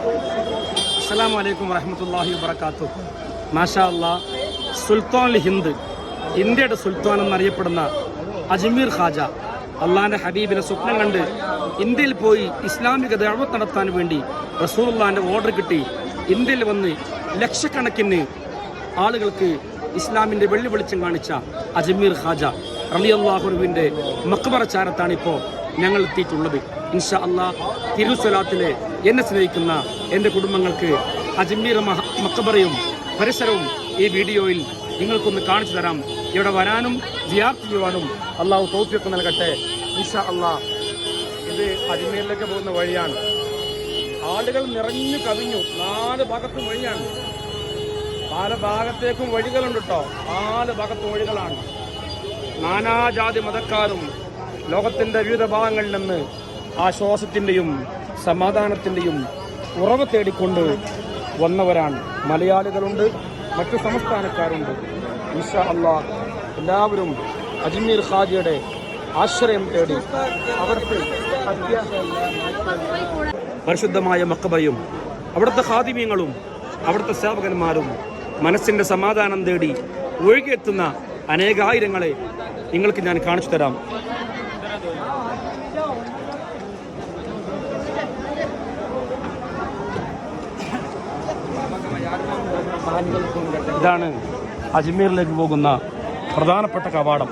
അസ്സലാമു വലൈക്കും വറഹമത്തല്ലാഹി വബർക്കാത്തു മാഷാ അല്ലാ സുൽത്താൻ ഹിന്ദ് ഇന്ത്യയുടെ സുൽത്താൻ എന്നറിയപ്പെടുന്ന അജ്മീർ ഖാജ അള്ളാഹാന്റെ ഹബീബിനെ സ്വപ്നം കണ്ട് ഇന്ത്യയിൽ പോയി ഇസ്ലാമിക ദഴവത്ത് നടത്താൻ വേണ്ടി റസൂലുള്ളാന്റെ ഓർഡർ കിട്ടി. ഇന്ത്യയിൽ വന്ന് ലക്ഷക്കണക്കിന് ആളുകൾക്ക് ഇസ്ലാമിന്റെ വെള്ളി വെളിച്ചം കാണിച്ച അജ്മീർ ഖാജ റളിയല്ലാഹുവിന്റെ മക്ബറ ചാരത്താണ് ഇപ്പോൾ ഞങ്ങൾ എത്തിയിട്ടുള്ളത്. ഇൻഷാ അള്ളാഹ് തിരുസ്വലാത്തിലെ എന്നെ സ്നേഹിക്കുന്ന എന്റെ കുടുംബങ്ങൾക്ക് അജ്മീർ മക്കബറയും പരിസരവും ഈ വീഡിയോയിൽ നിങ്ങൾക്കൊന്ന് കാണിച്ചു തരാം. ഇവിടെ വരാനും ജിയാർത്ത് ചെയ്യുവാനും അള്ളാഹു തോപ്പിയൊക്കെ നൽകട്ടെ. ഇൻഷാ അള്ളാ ഇത് അജ്മീറിലേക്ക് പോകുന്ന വഴിയാണ്. ആളുകൾ നിറഞ്ഞു കവിഞ്ഞു. നാല് ഭാഗത്തും വഴിയാണ്. നാല് ഭാഗത്തേക്കും വഴികളുണ്ട് കേട്ടോ. നാല് ഭാഗത്തും വഴികളാണ്. നാനാജാതി മതക്കാരും ലോകത്തിന്റെ വിവിധ ഭാഗങ്ങളിൽ നിന്ന് ആശ്വാസത്തിന്റെയും സമാധാനത്തിന്റെയും ഉറവ് തേടിക്കൊണ്ട് വന്നവരാണ്. മലയാളികളുണ്ട് മറ്റു സംസ്ഥാനക്കാരുണ്ട്. ഇൻഷാ അള്ളാ എല്ലാവരും അജ്മീർ ഖാജിയുടെ ആശ്രയം തേടി അവർക്ക് പരിശുദ്ധമായ മക്കബയും അവിടുത്തെ ഖാദിമ്യങ്ങളും അവിടുത്തെ സേവകന്മാരും മനസ്സിന്റെ സമാധാനം തേടി ഒഴുകിയെത്തുന്ന അനേകായിരങ്ങളെ നിങ്ങൾക്ക് ഞാൻ കാണിച്ചു തരാം. ഇതാണ് അജ്മീറിലേക്ക് പോകുന്ന പ്രധാനപ്പെട്ട കവാടം.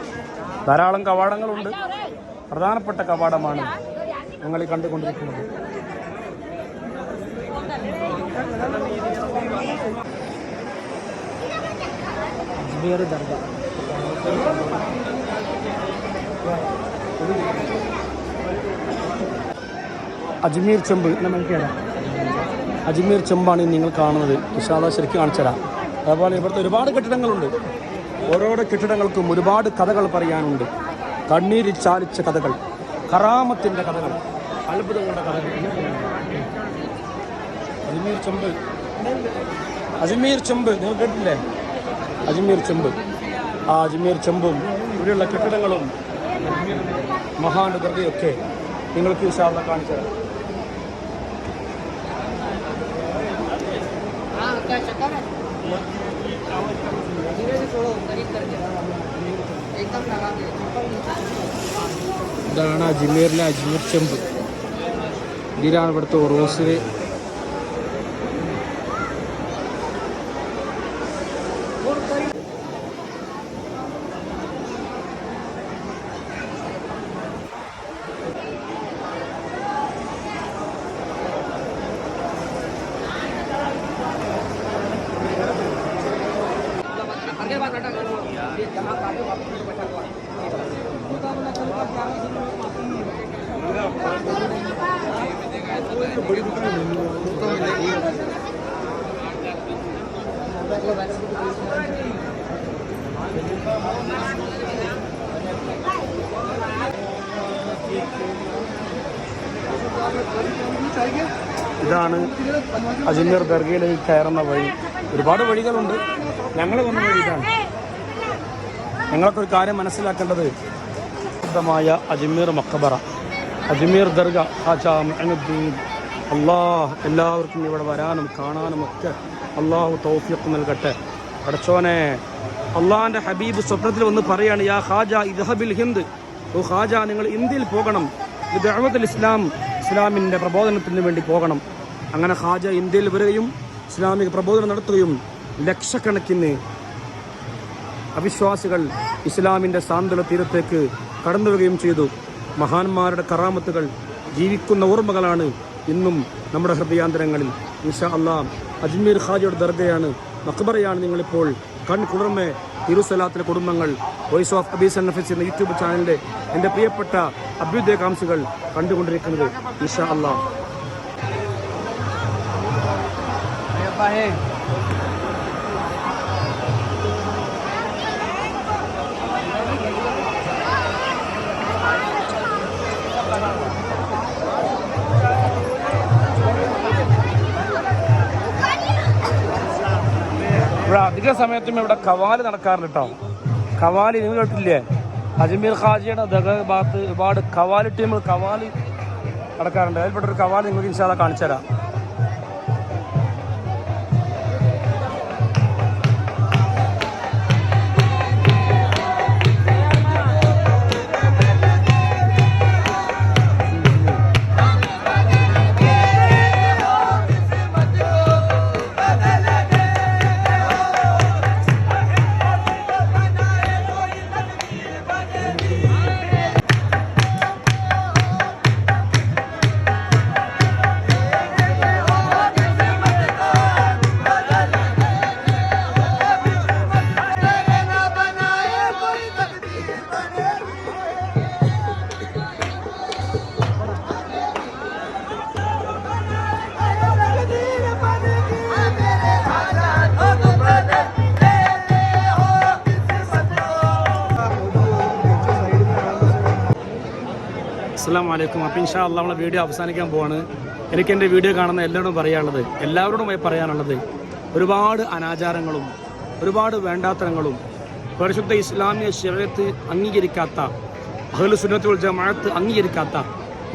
ധാരാളം കവാടങ്ങളുണ്ട്. പ്രധാനപ്പെട്ട കവാടമാണ് ഞങ്ങൾ ഈ കണ്ടുകൊണ്ടിരിക്കുന്നത്. അജ്മീർ ദർഗ. അജ്മീർ ചെമ്പ്. നമുക്കേടാ അജ്മീർ ചെമ്പാണ് നിങ്ങൾ കാണുന്നത്. വിശാല ശരിക്കും കാണിച്ചു അതുപോലെ ഇവിടുത്തെ ഒരുപാട് കെട്ടിടങ്ങളുണ്ട്. ഓരോരോ കെട്ടിടങ്ങൾക്കും ഒരുപാട് കഥകൾ പറയാനുണ്ട്. കണ്ണീരിൽ ചാലിച്ച കഥകൾ കറാമത്തിന്റെ കഥകൾ അത്ഭുതങ്ങളുടെ കഥകൾ. അജ്മീർ ചെമ്പ്. അജ്മീർ ചെമ്പ്. നിങ്ങൾ കേട്ടില്ലേ അജ്മീർ ചെമ്പ്. ആ അജ്മീർ ചെമ്പും ഇവിടെയുള്ള കെട്ടിടങ്ങളും മഹാനുദർഗയൊക്കെ നിങ്ങൾക്ക് വിശാല കാണിച്ചു തരാം ഇതാണ് അജ്മീറിലെ അജ്മീർ ചെമ്പ്. ഇതിലാണ് ഇവിടുത്തെ ഒറോസ് ഇതാണ് അജ്മീർ ദർഗയിലേക്ക് കയറുന്ന വഴി. ഒരുപാട് വഴികളുണ്ട്. ഞങ്ങൾ വന്ന വഴി ഇതാണ് ഞങ്ങളൊക്കെ ഒരു കാര്യം മനസ്സിലാക്കേണ്ടത് പ്രസിദ്ധമായ അജ്മീർ മക്കബറ അജ്മീർ ദർഗ ഹാജ മുഅനുദ്ദീൻ അള്ളാഹ് എല്ലാവർക്കും ഇവിടെ വരാനും കാണാനും ഒക്കെ അള്ളാഹു തൗഫീഖ് നൽകട്ടെ. അടച്ചോനെ അള്ളാഹിന്റെ ഹബീബ് സ്വപ്നത്തിൽ വന്ന് പറയാണ് യാ ഹാജ ഇദ്ഹബിൽ ഹിന്ദ്. ഓ ഹാജ നിങ്ങൾ ഇന്ത്യയിൽ പോകണം. ഇത് ദഅവത്തുൽ ഇസ്ലാം ഇസ്ലാമിന്റെ പ്രബോധനത്തിന് വേണ്ടി പോകണം. അങ്ങനെ ഹാജ ഇന്ത്യയിൽ വരികയും ഇസ്ലാമിക പ്രബോധനം നടത്തുകയും ലക്ഷക്കണക്കിന് അവിശ്വാസികൾ ഇസ്ലാമിന്റെ സാന്ത്വന തീരത്തേക്ക് കടന്നുവരികയും ചെയ്തു. മഹാന്മാരുടെ കറാമത്തുകൾ ജീവിക്കുന്ന ഓർമ്മകളാണ് ഇന്നും നമ്മുടെ ഹൃദയാന്തരങ്ങളിൽ. ഇൻഷാ അള്ളാ അജ്മീർ ഖാജിയുടെ ദർഗയാണ് മക്ബറയാണ് നിങ്ങളിപ്പോൾ കൺ കുളിർമെ തിരുസലാത്തിലെ കുടുംബങ്ങൾ വോയിസ് ഓഫ് അബീസ് നഫീസ് എന്ന യൂട്യൂബ് ചാനലിന്റെ എന്റെ പ്രിയപ്പെട്ട അഭ്യുദയകാംക്ഷികൾ കണ്ടുകൊണ്ടിരിക്കുന്നത്. ഇൻഷാ അള്ളാ ഇവിടെ അധിക സമയത്തും ഇവിടെ കവാൽ നടക്കാറുണ്ട് കേട്ടോ കവാൽ നിങ്ങൾ കേട്ടില്ലേ അജ്മീർ ഖാജിയുടെ ദഗ ഭാഗത്ത് ഒരുപാട് കവാൽ ടീമുകൾ കവാൽ നടക്കാറുണ്ട്. അതിൽപ്പെട്ട ഒരു കവാൽ നിങ്ങൾക്ക് ഇൻഷാല്ല കാണിച്ചു തരാം അസ്സാം വലൈക്കും അപ്പം ഇൻഷാ അള്ളാഹ് നമ്മളെ വീഡിയോ അവസാനിക്കാൻ പോവാണ്. എനിക്ക് എന്റെ വീഡിയോ കാണുന്ന എല്ലാവരോടും പറയാനുള്ളത് എല്ലാവരോടുമായി പറയാനുള്ളത് ഒരുപാട് അനാചാരങ്ങളും ഒരുപാട് വേണ്ടാത്തരങ്ങളും പരിശുദ്ധ ഇസ്ലാമിക ശരീരത്ത് അംഗീകരിക്കാത്ത അഹ്ലു സുന്നത്തുൽ ജമാഅത്ത് അംഗീകരിക്കാത്ത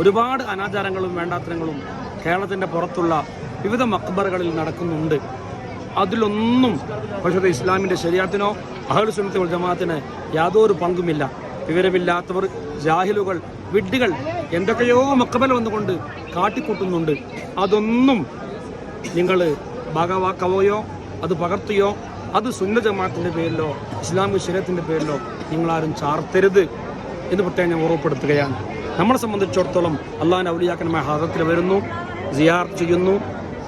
ഒരുപാട് അനാചാരങ്ങളും വേണ്ടാത്തരങ്ങളും കേരളത്തിന്റെ പുറത്തുള്ള വിവിധ മക്ബറുകളിൽ നടക്കുന്നുണ്ട്. അതിലൊന്നും പരിശുദ്ധ ഇസ്ലാമിന്റെ ശരീരത്തിനോ അഹ്ലു സുന്നത്തുൽ ജമാഅത്തിന് യാതൊരു പങ്കുമില്ല. വിവരമില്ലാത്തവർ ജാഹിലുകൾ വിഡ്ഢികൾ എന്തൊക്കെയോ മക്കബൽ വന്നുകൊണ്ട് കാട്ടിക്കൂട്ടുന്നുണ്ട്. അതൊന്നും നിങ്ങൾ ഭാഗവാക്കവോയോ? അത് പകർത്തിയോ? അത് സുന്ന ജമാഅത്തിന്റെ പേരിലോ ഇസ്ലാമിക ശരീരത്തിന്റെ പേരിലോ നിങ്ങളാരും ചാർത്തരുത് എന്ന് പ്രത്യേകം ഞാൻ ഓർമ്മപ്പെടുത്തുകയാണ്. നമ്മളെ സംബന്ധിച്ചിടത്തോളം അള്ളാഹിന്റെ ഔലിയാക്കന്മാർ ഹദത്തിൽ വരുന്നു സിയാർ ചെയ്യുന്നു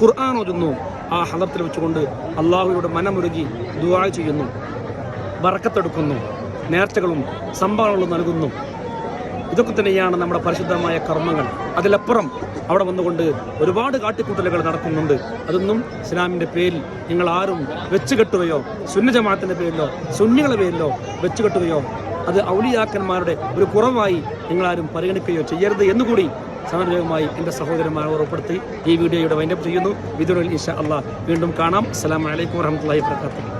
ഖുർആൻ ഓതുന്നു. ആ ഹദത്തിൽ വെച്ചുകൊണ്ട് അള്ളാഹുയുടെ മനമുരുകി ദുവാ ചെയ്യുന്നു വറക്കത്തെടുക്കുന്നു നേർച്ചകളും സംഭാവനകളും നൽകുന്നു. ഇതൊക്കെ തന്നെയാണ് നമ്മുടെ പരിശുദ്ധമായ കർമ്മങ്ങൾ. അതിലപ്പുറം അവിടെ വന്നുകൊണ്ട് ഒരുപാട് കാട്ടിക്കൂട്ടലുകൾ നടക്കുന്നുണ്ട്. അതൊന്നും ഇസ്ലാമിന്റെ പേരിൽ നിങ്ങൾ ആരും വെച്ചുകെട്ടുകയോ സുന്നജമാത്തിന്റെ പേരിലോ സുന്നികളുടെ പേരിലോ വെച്ചുകെട്ടുകയോ അത് ഔലിയാക്കന്മാരുടെ ഒരു കുറവായി നിങ്ങളാരും പരിഗണിക്കുകയോ ചെയ്യരുത് എന്നുകൂടി സമരമായി എന്റെ സഹോദരന്മാരെ ഉറപ്പെടുത്തി ഈ വീഡിയോയുടെ വൈൻഡപ്പ് ചെയ്യുന്നു. വിദുരൽ ഇഷ അള്ളാഹ് വീണ്ടും കാണാം. അസ്സാം വലൈക്കും വറഹ്മത്തുള്ളാഹി വബറകാതുഹു.